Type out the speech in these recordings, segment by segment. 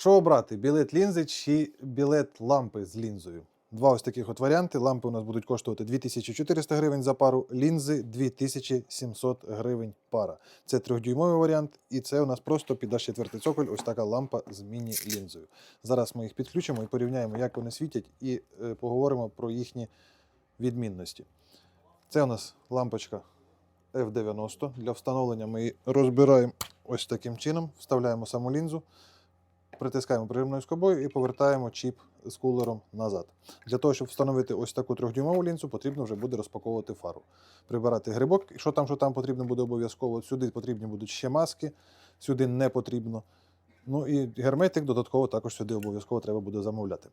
Що обрати? Білет лінзи чи білет лампи з лінзою? Два ось таких от варіанти. Лампи у нас будуть коштувати 2400 гривень за пару, лінзи 2700 гривень пара. Це трьохдюймовий варіант, і це у нас просто під четвертий цоколь, ось така лампа з міні-лінзою. Зараз ми їх підключимо і порівняємо, як вони світять, і е, поговоримо про їхні відмінності. Це у нас лампочка F90. Для встановлення ми її розбираємо ось таким чином, вставляємо саму лінзу, притискаємо прижимною скобою і повертаємо чіп з кулером назад. Для того, щоб встановити ось таку трьохдюймову лінзу, потрібно вже буде розпаковувати фару. Прибирати грибок, що там, що там потрібно буде обов'язково. Сюди потрібні будуть ще маски, сюди не потрібно. Ну і герметик додатково також сюди обов'язково треба буде замовляти.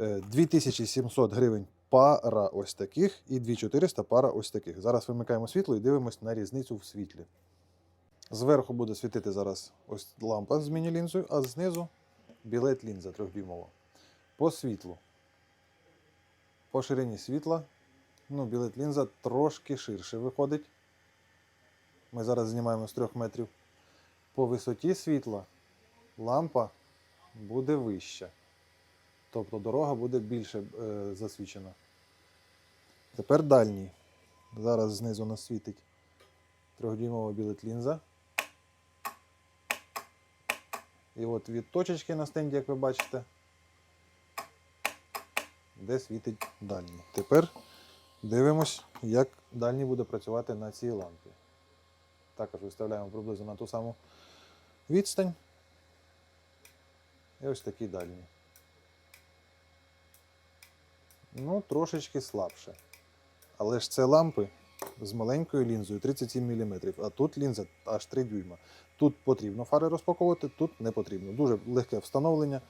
Е, 2700 гривень пара ось таких і 2400 пара ось таких. Зараз вимикаємо світло і дивимося на різницю в світлі. Зверху буде світити зараз ось лампа з міні-лінзою, а знизу білет лінза трьохдюймова. По світлу. По ширині світла. Ну, білет лінза трошки ширше виходить. Ми зараз знімаємо з 3 метрів. По висоті світла лампа буде вища. Тобто дорога буде більше е, засвічена. Тепер дальній. Зараз знизу нас світить трьохдюймова білет лінза. І от від точечки на стенді, як ви бачите, де світить дальній. Тепер дивимось, як дальній буде працювати на цій лампі. Також виставляємо приблизно на ту саму відстань. І ось такий дальній. Ну, трошечки слабше. Але ж це лампи з маленькою лінзою 37 мм, а тут лінза аж 3 дюйма. Тут потрібно фари розпаковувати, тут не потрібно. Дуже легке встановлення.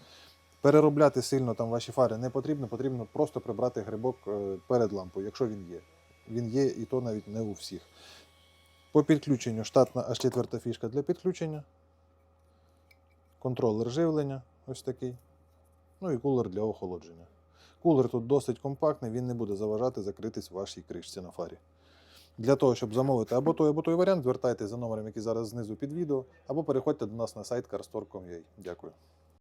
Переробляти сильно там ваші фари не потрібно, потрібно просто прибрати грибок е, перед лампою, якщо він є. Він є і то навіть не у всіх. По підключенню штатна аж четверта фішка для підключення. Контролер живлення ось такий. Ну і кулер для охолодження. Кулер тут досить компактний, він не буде заважати закритись вашій кришці на фарі. Для того, щоб замовити або той, або той варіант, звертайтеся за номером, який зараз знизу під відео, або переходьте до нас на сайт carstore.com.ua. Дякую.